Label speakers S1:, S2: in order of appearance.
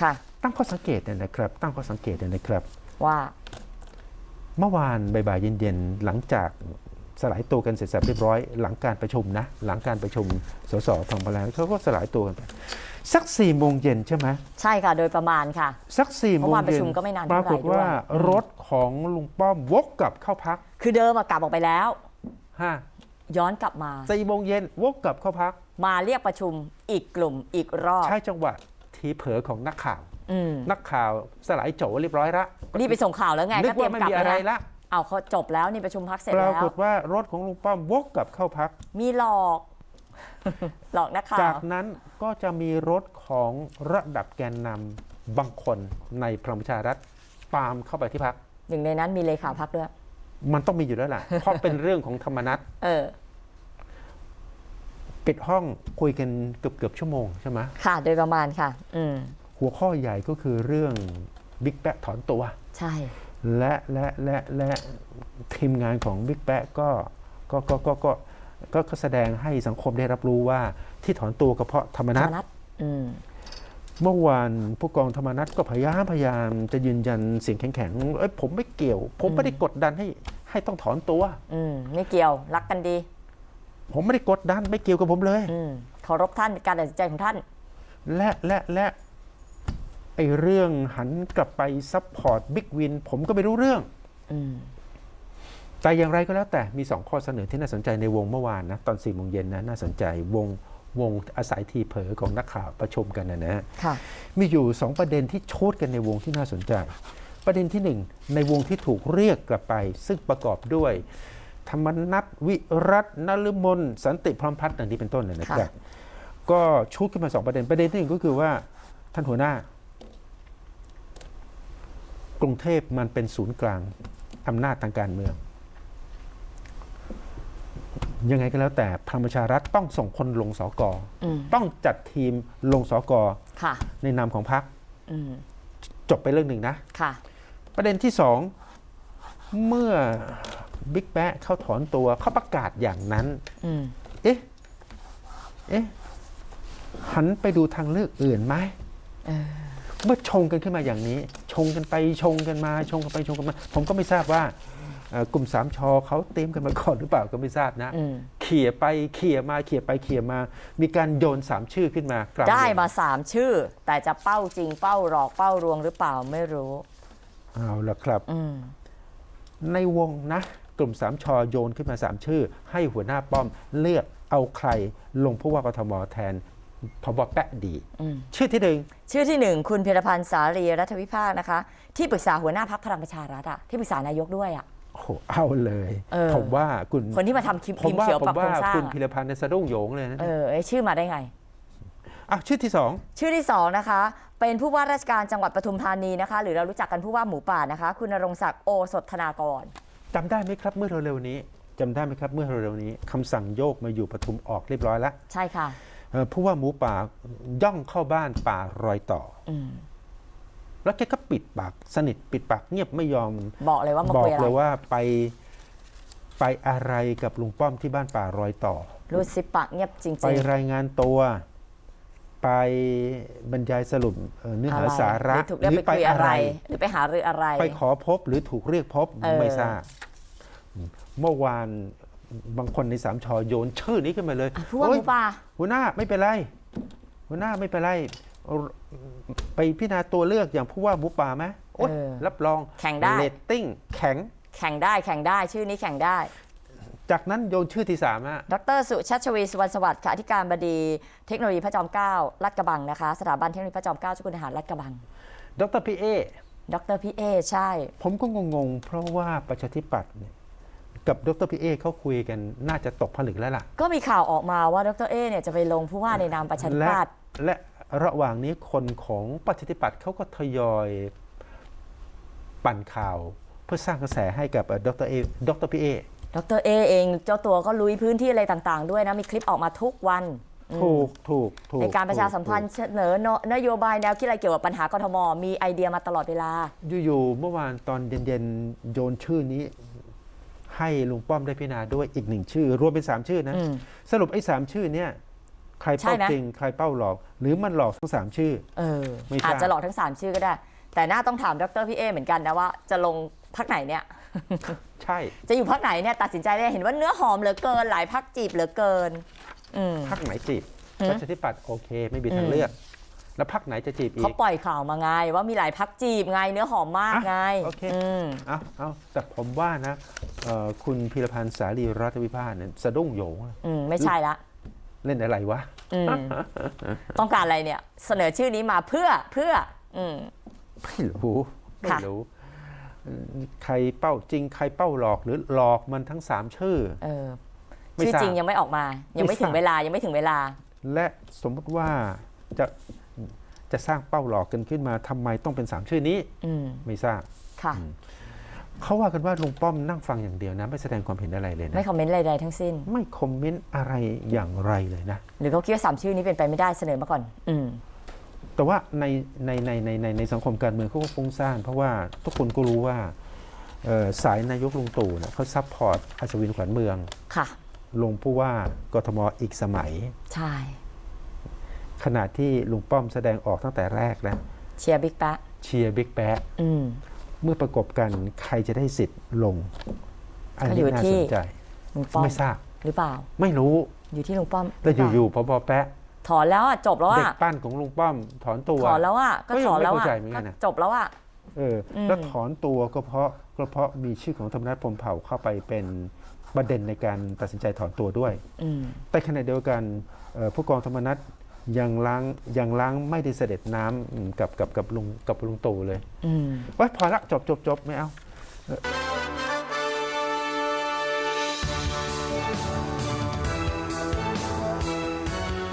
S1: ค่ะ
S2: ตั้งข้อสังเกตเนี่ยนะครับ ตั้งข้อสังเกตเนี่ยนะครับ
S1: ว่า
S2: เมื่อวานบ่ายๆเย็นๆหลังจากสลายตัวกันเสร็จสับเรียบร้อยหลังการประชุมนะ หลังการประชุมสสทางพลังเขาก็สลายตัวกันไปสักสี่โมงเย็นใช่ไหม
S1: ใช่ค่ะ โดยประมาณค่ะ
S2: สักสี่โม
S1: เมื่
S2: ง
S1: อวานประ
S2: เย็น
S1: ชุมก็ไม่นาน
S2: ป
S1: เท่าไหร่
S2: รากฏว่า
S1: ด้วย
S2: รถของลุงป้อมวกกลับเข้าพัก
S1: คือเดิมอะกลับออกไปแล้ว
S2: ฮะ
S1: ย้อนกลับมา
S2: สี่โมงเย็นวกกลับเข้าพัก
S1: มาเรียกประชุมอีกกลุ่มอีกรอบ
S2: ใช้จังหวะ ทีเผลอของนักข่าว
S1: อืม
S2: นักข่าวสลายโจเรียบร้อยละ
S1: นี่ไปส่งข่าวแล้วไง
S2: นึ
S1: ก็
S2: ก
S1: เตรีย
S2: ว่ามไม่
S1: กลับ
S2: มีอะไร
S1: แล้วนะ
S2: ละ
S1: เอาเขาจบแล้วนี่ประชุมพักเสร็จ
S2: ปรา
S1: แล้ว
S2: กฏว่ารถของลุงป้อมวกกลับเข้าพัก
S1: มีหลอก หลอกนักข่า
S2: จาวกนั้นก็จะมีรถของระดับแกนนำบางคนในพลังประชารัฐตามเข้าไปที่พัก
S1: หนึ่งในนั้นมีเลขาพักด้วย
S2: มันต้องมีอยู่แล้วล่ะ เพราะเป็นเรื่องของธรรมนัต
S1: เออ
S2: ปิดห้องคุยกันเกือบเกือบๆชั่วโมงใช่ไหม
S1: ค่ะ โดยประมาณค่ะ อืม
S2: หัวข้อใหญ่ก็คือเรื่องบิ๊กแปะถอนตัว
S1: ใช่
S2: และและและและทีมงานของบิ๊กแปะก็ก็ก็ก็ก็ก็ก็แสดงให้สังคมได้รับรู้ว่าที่ถอนตัวก็เพราะธรรม
S1: ธร
S2: นั
S1: ร
S2: ต
S1: มนัตอืม
S2: เมื่อวานผู้กองธรรมนัฐก็พยายามพยายามจะยืนยันเสียงแข็งๆเอ้ยผมไม่เกี่ยว ผมไม่ได้กดดันให้ให้ต้องถอนตัว
S1: อืมไม่เกี่ยวรักกันดี
S2: ผมไม่ได้กดดันไม่เกี่ยวกับผมเลย
S1: อืมเคารพท่านการตัดสินใจของท่าน
S2: และและและไอเรื่องหันกลับไปซัพพอร์ตบิ๊กวินผมก็ไม่รู้เรื่อง
S1: อืม
S2: แต่อย่างไรก็แล้วแต่มีสองข้อเสนอที่น่าสนใจในวงเมื่อวานนะ ตอน4ี่โมงเย็นนะน่าสนใจวงวงอาศัยทีเผลอของนักข่าวประชุมกันนะนะ
S1: ค่ะ
S2: มีอยู่สองประเด็นที่โชดกันในวงที่น่าสนใจ ประเด็นที่หนึ่งในวงที่ถูกเรียกกลับไป ซึ่งประกอบด้วย ธรรมนัทวิรัตนลมนสันติพร้อมพัฒน์ดังนี้เป็นต้นนะนะครับ
S1: ค่ะ
S2: ก็ชุดขึ้นมาสองประเด็นประเด็นที่หนึ่งก็คือว่าท่านหัวหน้า กรุงเทพมันเป็นศูนย์กลางอำนาจทางการเมือง ยังไงก็แล้วแต่พลังประชารัฐต้องส่งคนลงสอกอ
S1: อืม
S2: ต้องจัดทีมลงสอกอ
S1: ค่ะ
S2: ในนามของพรรค
S1: อืม
S2: จบไปเรื่องหนึ่งนะ
S1: ค่ะ
S2: ประเด็นที่สองเมื่อ บิ๊กแบ๊ะเขาถอนตัวเขาประกาศอย่างนั้น
S1: อืม
S2: เอ๊ะเอ๊ะหันไปดูทางเลือกอื่นไหม
S1: เออ
S2: เมื่อชงกันขึ้นมาอย่างนี้ ชงกันไปชงกันมาชงกันไปชงกันมา ผมก็ไม่ทราบว่าเอ่อกลุ่มสามชอเขาเตรียมกันมาก่อนหรือเปล่าก็ไม่ทราบนะ
S1: อืม
S2: เขี่ยไปเขี่ยมาเขี่ยไปเขี่ยมา มีการโยนสามชื่อขึ้นมากลาง
S1: ได้
S2: วง
S1: มาสามชื่อ แต่จะเป้าจริงเป้าหลอกเป้ารวงหรือเปล่าไม่รู้
S2: เอาละครับ
S1: อืม
S2: ในวงนะ กลุ่มสามชอโยนขึ้นมาสามชื่อ ให้หัวหน้าป้อมเลือกเอาใครลงผู้ว่ากทมแทนพบแปะดี
S1: อืม
S2: ชื่อที่หนึ่ง
S1: ชื่อที่หนึ่งคุณพิรพันธ์สารีรัฐวิภาคนะคะ ที่ปรึกษาหัวหน้าพักพลังประชารัฐอะที่ปรึกษานายกด้วยอะ
S2: โอ้โหเอาเลย
S1: เออ
S2: ผมว่าคุณ
S1: คนที่มาทำคิม
S2: ผ
S1: พิ
S2: ม
S1: มพ์
S2: ว่า
S1: เขียว
S2: ผ
S1: ปรับ
S2: ม
S1: โคร
S2: ว่าง
S1: สร้า
S2: คุ
S1: ง
S2: ณ
S1: อะ
S2: พิรพันธ์ในยสะดุ้งโหยงเลยนะ
S1: เออไอ้ชื่อมาได้ไง
S2: อะชื่อที่สอง
S1: ชื่อที่สองนะคะ เป็นผู้ว่าราชการจังหวัดปทุมธานีนะคะ หรือเรารู้จักกันผู้ว่าหมูป่านะคะ คุณนรงศักดิ์โอสถธนากร
S2: จำได้ไหมครับเมื่อเร็วๆนี้จำได้ไหมครับเมื่อเร็วๆนี้คำสั่งโยกมาอยู่ปทุมออกเรียบร้อยแล้ว
S1: ใช่ค่ะ
S2: เอ่อผู้ว่าหมูป่าย่องเข้าบ้านป่ารอยต่อ
S1: อืม
S2: แล้วแกก็ปิดปากสนิทปิดปากเงียบไม่ยอม
S1: บอกเลยว่ามา
S2: บอ
S1: คุ
S2: ก
S1: ยอะไร
S2: เลยว่าไปไปอะไรกับลุงป้อมที่บ้านป่ารอยต่อ
S1: รูดซิปปากเงียบจริง
S2: ไปรายงานตัว ไปบรรยายสรุปเอ่อเนื้อ
S1: ๆ
S2: หา
S1: อะไร
S2: สาระ
S1: หรือถูกเรียกไปคุยอะไร หรือไปหารืออะไร
S2: ไปขอพบหรือถูกเรียกพบ
S1: เออ
S2: ไม่ทราบเมื่อวานบางคนในสามชอโยนชื่อนี้ขึ้นมาเลย
S1: อะผู้ว่าห
S2: โอ๊ย
S1: มูป่า
S2: หัวหน้าไม่เป็นไรหัวหน้าไม่เป็นไรเอาไปพิจารณาตัวเลือกอย่างผู้ว่าหมูป่าไหมโอ๊ย
S1: เออ
S2: รับรอง
S1: แข่งได้
S2: เรตติ้งแข็ง
S1: แข่งได้แข่งได้ชื่อนี้แข่งได้
S2: จากนั้นโยนชื่อที่สามฮะ
S1: ดรสุชัชวีสุวรรณสวัสดิ์ค่ะอธิการบดีเทคโนโลยีพระจอมเกล้าลาดกระบังนะคะ สถาบันเทคโนโลยีพระจอมเกล้าเจ้าคุณทหารลาดกระบัง
S2: ดรพีเอ
S1: ดรพี่เอใช่
S2: ผมก็งงๆ เพราะว่าประชาธิปัตย์เนี่ยกับดรพีเอเขาคุยกันน่าจะตกผลึกแล้วล่ะ
S1: ก็มีข่าวออกมาว่าดรเอเนี่ยจะไปลงผู้ว่าในนามประชาธิ
S2: และ
S1: ปัตย์
S2: และระหว่างนี้คนของประชาธิปัตย์เขาก็ทยอยปั่นข่าว เพื่อสร้างกระแสให้กับดรเอดรพีเอ
S1: ดรเอเองเจ้าตัวก็ลุยพื้นที่อะไรต่างๆ ด้วยนะ มีคลิปออกมาทุกวันอืม
S2: ถูกถูกถูก
S1: ในการประชาสัมพันธ์เสนอโนนโยบายแนวคิดอะไรเกี่ยวกับปัญหากทม มีไอเดียมาตลอดเวลา
S2: ถูกอยู่ๆเมื่อวานตอนเย็นๆโยนชื่อนี้ ให้ลุงป้อมได้พิจารณาด้วยอีกหนึ่งชื่อ รวมเป็นสามชื่อนะ
S1: อืม
S2: สรุปไอ้สามชื่อเนี่ยใคร
S1: ใช่
S2: เป้า
S1: ไหม
S2: จริง ใครเป้าหลอก หรือมันหลอกทั้งสามชื่อ
S1: เออ
S2: ไม่ทราบ
S1: อาจจะหลอกทั้ง3ชื่อก็ได้ แต่น่าต้องถามดรพี่เอเหมือนกันนะว่าจะลง พักไหนเนี่ย
S2: ใช่
S1: จะอยู่พักไหนเนี่ยตัดสินใจได้เห็นว่าเนื้อหอมเหลือเกิน หลายพักจีบเหลือเกิน อืม
S2: พักไหนจีบ
S1: หืม
S2: ประชาธิปัตย์โอเค ไม่มีทา
S1: อื
S2: ง
S1: ม
S2: เลือก แล้วพักไหนจะจีบอี
S1: เขา
S2: ก
S1: ปล่อยข่าวมาไงว่ามีหลายพักจีบไงเนื้อหอมมาก
S2: อะ
S1: ไง
S2: โอเค
S1: ม
S2: เอาเอาแต่ผมว่านะเอ่อคุณพีรพันธ์สาลีรัฐวิพากษ์เนี่ยสะดุ้งโหยงอะ
S1: อืม ไม่ใช่ละ
S2: เล่นอะไรวะ
S1: อืม ต้องการอะไรเนี่ย เสนอชื่อนี้มาเพื่อเพื่อ อืม
S2: ไม่รู้ ไม่
S1: ค่ะ
S2: รู้อืม ใครเป้าจริง ใครเป้าหลอกหรือหลอกมันทั้งสามชื่อ
S1: เออ
S2: ไม่
S1: ชื่อ
S2: ทราบ
S1: จริงยังไม่ออกมา ยัง
S2: ไม่
S1: ไม่ถึ
S2: ท
S1: ง
S2: ราบ
S1: เวลายังไม่ถึงเวลา
S2: และสมมติว่าจะจะสร้างเป้าหลอกกันขึ้นมาทำไมต้องเป็นสามชื่อนี้
S1: อืม
S2: ไม่ทราบ
S1: ค่ะ
S2: เขาว่ากันว่าลุงป้อมนั่งฟังอย่างเดียวนะ ไม่แสดงความเห็นอะไรเลยนะ
S1: ไม่คอมเมนต์ใดๆทั้งสิ้น
S2: ไม่คอมเมนต์อะไรอย่างไรเลยนะ
S1: หรือเขาคิดว่าสามชื่อนี้เป็นไปไม่ได้เสนอมาก่อน อืม
S2: แต่ว่าในในในในในในสังคมการเมืองเขาก็ฟุ้งซ่านเพราะว่าทุกคนก็รู้ว่าสายนายกลุงตู่เนี่ยเขาซัพพอร์ตอัศวินขวัญเมือง
S1: ค่ะ
S2: ลงผู้ว่ากทมอีกสมัย
S1: ใช่
S2: ขณะที่ลุงป้อมแสดงออกตั้งแต่แรกแล้ว
S1: เชียร์บิ๊กแป๊ะ
S2: เชียร์บิ๊กแป๊ะเมื่อประกบกันใครจะได้สิทธิ์ลง อันนี้น่าสนใจ
S1: ลุงป้อม
S2: ไม่ทราบ
S1: หรือเปล่า
S2: ไม่รู้
S1: อยู่ที่ลุงป้อม
S2: แต่
S1: หรืเปล่า
S2: อยู่ๆพบแป๊ะ
S1: ถอนแล้วอะจบแล้ว
S2: เด็ก
S1: อะ
S2: ปั้นของลุงป้อมถอนตัว
S1: ถอนแล้วอะก็
S2: ก็ยัง
S1: ถอนแล้ว
S2: ไม่
S1: อะ
S2: เข้าใจเหมือนกั
S1: ก็
S2: นนะ
S1: จบแล้วอะ
S2: เอออ
S1: ม
S2: แล้วถอนตัวก็เพราะก็เพราะมีชื่อของธรรมนัฐพรหมเผ่าเข้าไปเป็นประเด็นในการตัดสินใจถอนตัวด้วย
S1: อืม
S2: แต่ขณะเดียวกันเอ่อผู้กองธรรมนัฐยังล้างยังล้างไม่ได้เสด็จน้ำอืมกับกับกับลุงกับลุงตู่เลย
S1: อืม
S2: ว่าพอละจบจบจบไม่เอา
S1: ค